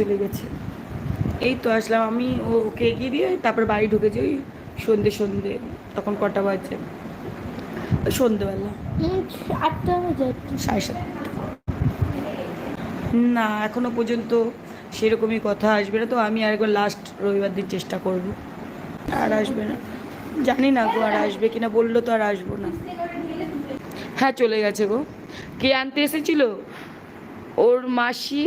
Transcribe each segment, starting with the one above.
চলে গেছে। এই তো আসলাম আমি ও ওকে এগিয়ে দিয়ে তারপর বাড়ি ঢুকেছি ওই সন্ধে সন্ধে তখন কটা ওই সন্ধেবেলা। আটটা বাজে সাড়ে সাতটা। না এখনও পর্যন্ত সেরকমই কথা আসবে না তো আমি আরেকবার লাস্ট রবিবার দিন চেষ্টা করব। আর আসবে না। জানি না গো আর আসবে কিনা বলল তো আর আসব না। হ্যাঁ চলে গেছে গো। কে আনতে এসেছিল? ওর মাসি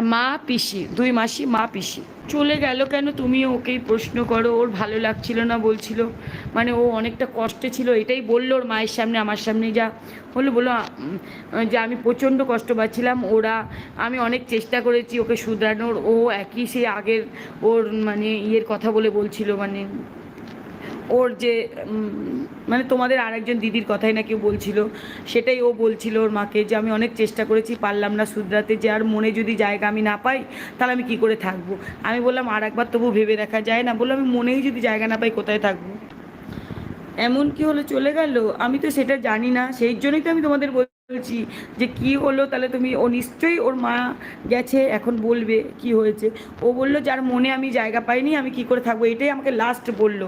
মা পিসি দুই মাসি মা পিসি। চলে গেল কেন? তুমি ওকেই প্রশ্ন করো। ওর ভালো লাগছিল না বলছিল। মানে ও অনেকটা কষ্টে ছিল। এটাই বলল ওর মায়ের সামনে আমার সামনে যা বলল উম, যে আমি প্রচণ্ড কষ্ট পাচ্ছিলাম। ওরা আমি অনেক চেষ্টা করেছি ওকে শুধরানোর। ও একই সেই আগের ওর মানে ইয়ের কথা বলে বলছিল মানে ওর যে মানে তোমাদের আরেকজন দিদির কথাই না কেউ বলছিল, সেটাই ও বলছিল ওর মাকে যে আমি অনেক চেষ্টা করেছি, পারলাম না শুধরাতে যে আর মনে যদি জায়গা আমি না পাই, তাহলে আমি কি করে থাকব? আমি বললাম আর একবার তবু ভেবে দেখা যায় না। বললাম আমি মনেই যদি জায়গা না পাই, কোথায় থাকব? এমন কি হলো, চলে গেল? আমি তো সেটা জানি না। সেই জন্যই তো আমি তোমাদের বলছি যে কি হলো? তাহলে তুমি, ও নিশ্চয়ই ওর মা গেছে, এখন বলবে কি হয়েছে। ও বলল, যার মনে আমি জায়গা পাইনি, আমি কি করে থাকব? এটাই আমাকে লাস্ট বলল।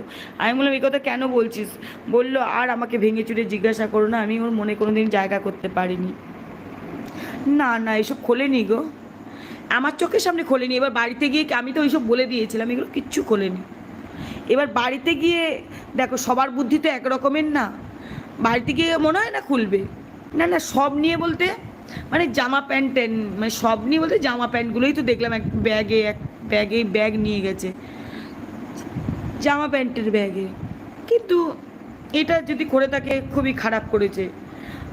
আমি বললাম, এই কথা কেন বলছিস? বলল, আর আমাকে ভেঙে চুরে জিজ্ঞাসা করো না, আমি ওর মনে কোনো দিন জায়গা করতে পারিনি। না না, এসব খোলেনি গো। আমার চোখের সামনে খোলেনি। এবার বাড়িতে গিয়ে আমি তো ওইসব বলে দিয়েছিলাম, এগুলো কিচ্ছু খোলেনি। এবার বাড়িতে গিয়ে, দেখো, সবার বুদ্ধি তো এক রকমের না। বাড়িতে গিয়ে মনে হয় না খুলবে। না না, সব নিয়ে বলতে মানে জামা প্যান্ট মানে সব নিয়ে বলতে জামা প্যান্টগুলোই তো দেখলাম, এক ব্যাগে এক ব্যাগে ব্যাগ নিয়ে গেছে। জামা প্যান্টের ব্যাগে। কিন্তু এটা যদি করে থাকে, খুবই খারাপ করেছে।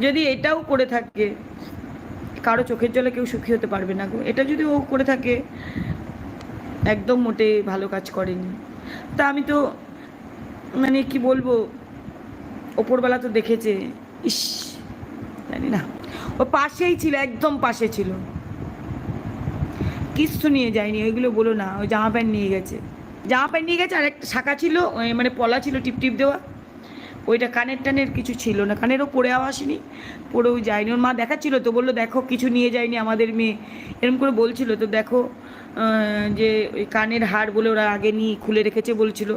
যদি এটাও করে থাকে, কারও চোখের জলে কেউ সুখী হতে পারবে না গো। এটা যদি ও করে থাকে, একদম মোটে ভালো কাজ করেনি। তা আমি তো মানে কি বলব, ওপরবেলা তো দেখেছে। ইস জানি না। ও পাশেই ছিল, একদম পাশে ছিল। কিচ্ছু নিয়ে যায়নি, ওইগুলো বলো না, ওই জামা প্যান্ট নিয়ে গেছে। জামা প্যান্ট নিয়ে গেছে, আর একটা শাখা ছিল মানে পলা ছিল টিপ টিপ দেওয়া। ওইটা কানের টানের কিছু ছিল না, কানেরও পড়েও আসেনি পড়েও যায়নি। ওর মা দেখাচ্ছিল তো, বলল, দেখো, কিছু নিয়ে যায়নি আমাদের মেয়ে। এরকম করে বলছিল তো, দেখো যে ওই কানের হার বলে ওরা আগে নিয়ে খুলে রেখেছে, বলছিল।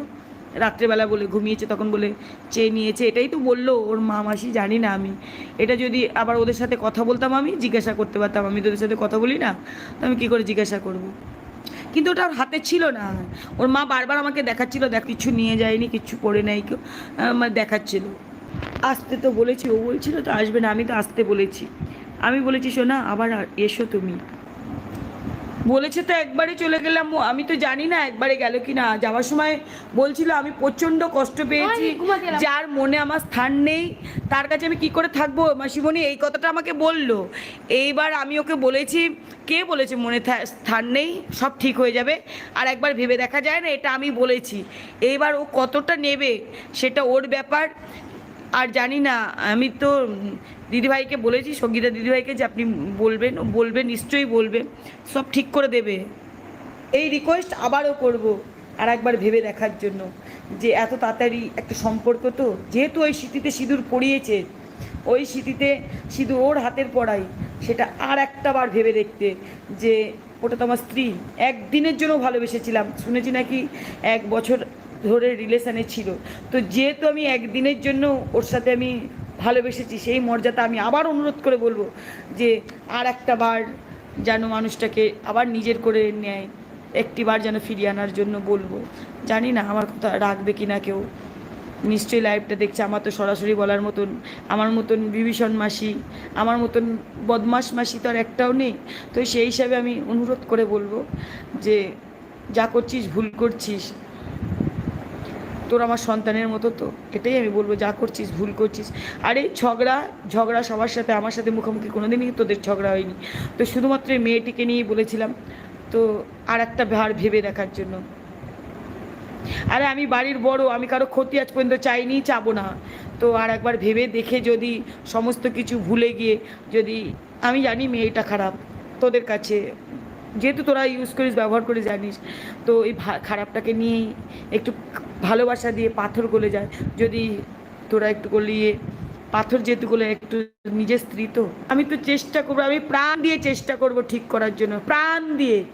রাত্রেবেলা বলে, ঘুমিয়েছে তখন বলে, চেয়ে নিয়েছে। এটাই তো বলল ওর মা মাসি জানি না আমি। এটা যদি আবার ওদের সাথে কথা বলতাম আমি, জিজ্ঞাসা করতে পারতাম। আমি তো ওদের সাথে কথা বলি না, তো আমি কী করে জিজ্ঞাসা করব? কিন্তু ওটা ওর হাতে ছিল না। ওর মা বারবার আমাকে দেখাচ্ছিল, দেখ, কিছু নিয়ে যায়নি, কিছু পড়ে নাই। কেউ মানে দেখাচ্ছিল। আসতে তো বলেছি, ও বলছিল তো আসবে না, আমি তো আসতে বলেছি। আমি বলেছি, শোনা, আবার এসো তুমি। বলেছে তো একবারে চলে গেলাম। আমি তো জানি না একবারে গেল কি না যাওয়ার সময় বলছিল আমি প্রচণ্ড কষ্ট পেয়েছি। যার মনে আমার স্থান নেই তার কাছে আমি কি করে থাকব? মাসিমণি এই কথাটা আমাকে বলল। এইবার আমি ওকে বলেছি কে বলেছে মনে থা- স্থান নেই? সব ঠিক হয়ে যাবে। আর একবার ভেবে দেখা যায় না এটা আমি বলেছি। এইবার ও কতটা নেবে সেটা ওর ব্যাপার। আর জানি না আমি তো দিদিভাইকে বলেছি, সঙ্গীতা দিদিভাইকে যে আপনি বলবেন, ও বলবে, নিশ্চয়ই বলবে, সব ঠিক করে দেবে। এই রিকোয়েস্ট আবারও করব আর একবার ভেবে দেখার জন্য যে এত তাড়াতাড়ি একটা সম্পর্ক তো, যেহেতু ওই স্মৃতিতে সিঁদুর পড়িয়েছে, ওই স্মৃতিতে সিঁদুর ওর হাতের পড়াই, সেটা আর একটা বার ভেবে দেখতে যে ওটা তো আমার স্ত্রী। একদিনের জন্য ভালোবেসেছিলাম, শুনেছি নাকি এক বছর ধরে রিলেশানে ছিল। তো যেহেতু আমি একদিনের জন্য ওর সাথে আমি ভালোবেসেছি, সেই মর্যাদা আমি আবার অনুরোধ করে বলব যে আর একটা বার যেন মানুষটাকে আবার নিজের করে নেয় একটিবার যেন ফিরিয়ে আনার জন্য বলব। জানি না আমার কথা রাখবে কি না কেউ। নিশ্চয়ই লাইভটা দেখছে, আমার তো সরাসরি বলার মতন, আমার মতন বিভীষণ মাসি, আমার মতন বদমাস মাসি তো আর একটাও নেই। তো সেই হিসাবে আমি অনুরোধ করে বলব যে যা করছিস, ভুল করছিস তোর আমার সন্তানের মতো তো। এটাই আমি বলব, যা করছিস, ভুল করছিস। আর এই ঝগড়া ঝগড়া সবার সাথে, আমার সাথে মুখোমুখি কোনোদিনই তোদের ঝগড়া হয়নি। তো শুধুমাত্র এই মেয়েটিকে নিয়েই বলেছিলাম, তো আর একটা ভার ভেবে দেখার জন্য। আরে আমি বাড়ির বড়, আমি কারও ক্ষতি আজ পর্যন্ত চাইনি, চাবো না। তো আর একবার ভেবে দেখে যদি সমস্ত কিছু ভুলে গিয়ে যদি, আমি জানি মেয়েটা খারাপ, তোদের কাছে যেহেতু তোরা ইউজ করিস, ব্যবহার করে জানিস। তো এই খারাপটাকে নিয়েই একটু ভালোবাসা দিয়ে পাথর গলে যায়। যদি তোরা একটু গলিয়ে পাথর যেহেতুগুলো একটু নিজের স্ত্রী তো। আমি তো চেষ্টা করব, আমি প্রাণ দিয়ে চেষ্টা করব ঠিক করার জন্য, প্রাণ দিয়ে।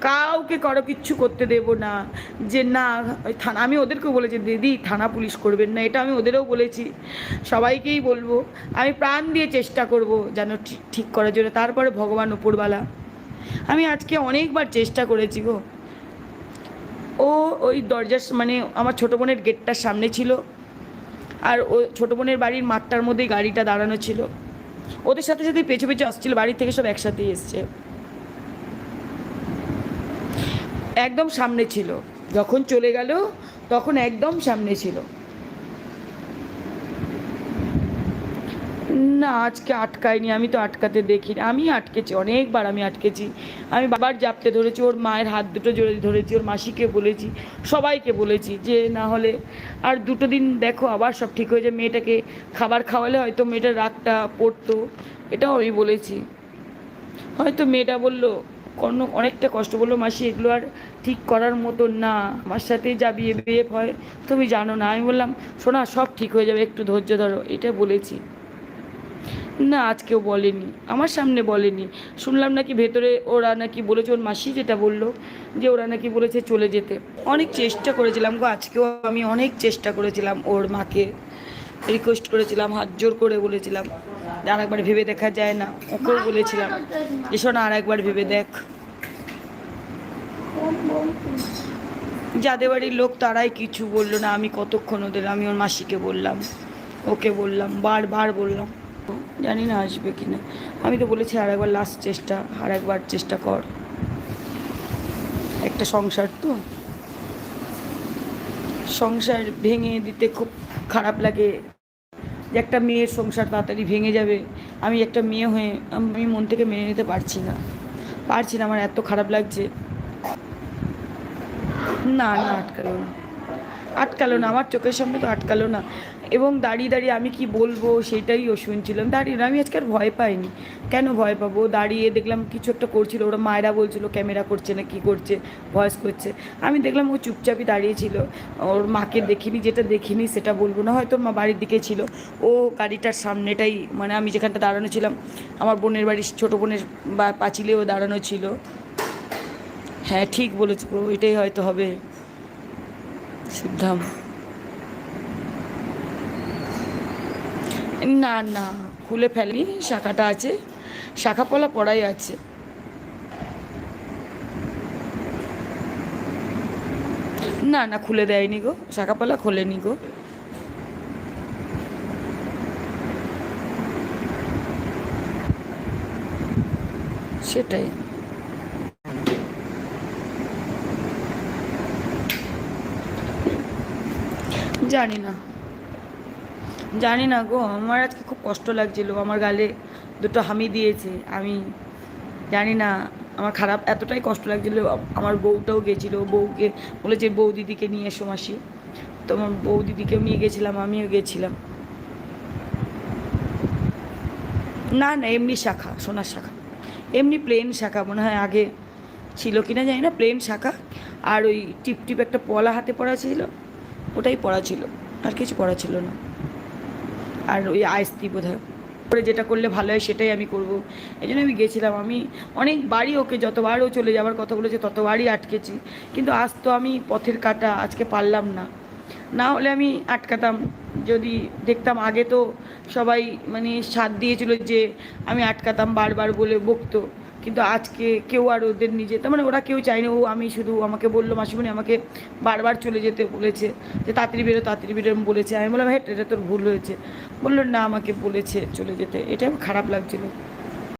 কাউকে কারও কিচ্ছু করতে দেব না, যে না থানা, আমি ওদেরকেও বলেছি, দিদি, থানা পুলিশ করবেন না। এটা আমি ওদেরও বলেছি। সবাইকেই বলব, আমি প্রাণ দিয়ে চেষ্টা করব যেন ঠিক- করার জন্য। তারপরে ভগবান উপরওয়ালা। আমি আজকে অনেকবার চেষ্টা করেছি গো। ও ওই দরজার মানে আমার ছোটো বোনের গেটটার সামনে ছিল। আর ও ছোটো বোনের বাড়ির মাঠটার মধ্যেই গাড়িটা দাঁড়ানো ছিল। ওদের সাথে সাথে পেছু পেছু আসছিল, বাড়ি থেকে সব একসাথেই এসছে। একদম সামনে ছিল। যখন চলে গেল, তখন একদম সামনে ছিল। না, আজকে আটকায়নি, আমি তো আটকাতে দেখিনি। আমি আটকেছি, অনেকবার আমি আটকেছি। আমি বাবার জাপতে ধরেছি, ওর মায়ের হাত দুটো জোরে ধরেছি, ওর মাসিকে বলেছি, সবাইকে বলেছি যে না হলে আর দুটো দিন দেখো, আবার সব ঠিক হয়ে যায়। মেয়েটাকে খাবার খাওয়ালে হয়তো মেয়েটার রাগটা পড়তো, এটাও আমি বলেছি। হয়তো মেয়েটা বলল কোনো অনেকটা কষ্ট বলল মাসি, এগুলো আর ঠিক করার মতো না। আমার সাথে যা বিয়ে বিয়ে হয়, তুমি জানো না। আমি বললাম, শোনা, সব ঠিক হয়ে যাবে, একটু ধৈর্য ধরো। এটা বলেছি। না, আজকেও বলেনি। আমার সামনে বলেনি। শুনলাম নাকি ভেতরে ওরা নাকি বলেছে ওর মাসি যেটা বলল, যে ওরা নাকি বলেছে চলে যেতে। অনেক চেষ্টা করেছিলাম গো, আজকেও আমি অনেক চেষ্টা করেছিলাম ওর মাকে। রিকোয়েস্ট করেছিলাম, হাত জোর করে বলেছিলাম। আর একবার ভেবে দেখা যায় না, ওকেও বলেছিলাম। যে শোনা আর একবার ভেবে দেখ। যাদের বাড়ির লোক তারাই কিছু বলল না, আমি কতক্ষণ ওদের, আমি ওর মাসিকে বললাম, ওকে বললাম, বারবার বললাম। জানি না আসবে কি না। আমি তো বলেছি আর একবার লাস্ট চেষ্টা, আর একবার চেষ্টা কর। একটা সংসার তো। সংসার ভেঙে দিতে খুব খারাপ লাগে। যে একটা মেয়ের সংসার তাড়াতাড়ি ভেঙে যাবে। আমি একটা মেয়ে হয়ে, আমি মন থেকে মেনে নিতে পারছি না। পারছি না, আমার এত খারাপ লাগছে। না না, আটকালো না। আটকালো না, আমার চোখের সামনে তো আটকালো না। এবং দাঁড়িয়ে দাঁড়িয়ে আমি কি বলব সেটাই ও শুনছিলাম। দাঁড়িয়ে আমি আজকে আর ভয় পাইনি। কেন ভয় পাবো? দাঁড়িয়ে দেখলাম কিছু একটা করছিল, ওরা মায়েরা বলছিল ক্যামেরা করছে না, কি করছে, ভয়েস করছে। আমি দেখলাম ও চুপচাপই দাঁড়িয়েছিল ওর মাকে দেখিনি, যেটা দেখিনি সেটা বলব না। হয়তো মা বাড়ির দিকে ছিল। ও গাড়িটার সামনেটাই মানে আমি যেখানটা দাঁড়ানো ছিলাম, আমার বোনের বাড়ির ছোটো বোনের বা পাঁচিলেও দাঁড়ানো ছিল। হ্যাঁ ঠিক বলেছ, এটাই হয়তো হবে। সিদ্ধাম। না না, খুলে ফেলি, শাখাটা আছে। শাখা পলা পড়াই আছে। না না, খুলে দেয়নি গো, শাখা পলা খোলেনি গো। সেটাই। জানি না। জানি না গো, আমার আজকে খুব কষ্ট লাগছিল। আমার গালে দুটো হামি দিয়েছে। আমি জানি না, আমার খারাপ এতটাই কষ্ট লাগছিল। আমার বউটাও গেছিল। বউকে বলেছে, বউ দিদিকে নিয়ে এসো মাসি। তো আমার বউ দিদিকেও নিয়ে গেছিলাম, আমিও গেছিলাম। না না, এমনি শাখা, সোনার শাখা। এমনি প্লেন শাখা, মনে হয় আগে ছিল কিনা জানি না প্লেন শাখা। আর ওই টিপ টিপ একটা পলা হাতে পড়া ছিল, ওটাই পড়া ছিল। আর কিছু পড়া ছিল না। আর ওই আইসক্রিম বোধ পরে যেটা করলে ভালো হয় সেটাই আমি করব। এই জন্য আমি গেছিলাম। আমি অনেকবারই ওকে যতবারও চলে যাওয়ার কথা বলেছে ততবারই আটকেছি। কিন্তু আজ তো আমি পথের কাটা, আজকে পারলাম না। না হলে আমি আটকাতাম। যদি দেখতাম আগে তো সবাই মানে সাথ দিয়েছিল যে আমি আটকাতাম বারবার বলে বকতো। কিন্তু আজকে কেউ আর ওদের নিজে তার মানে ওরা কেউ চায়নি, ও আমি শুধু আমাকে বলল, মাসিমণি আমাকে বারবার চলে যেতে বলেছে, যে তাড়াতাড়ি বেরো তাড়াতাড়ি বেরো বলেছে। আমি বললাম হ্যাঁ এটা তোর ভুল হয়েছে। বলল, না, আমাকে বলেছে চলে যেতে। এটা খারাপ লাগছিল।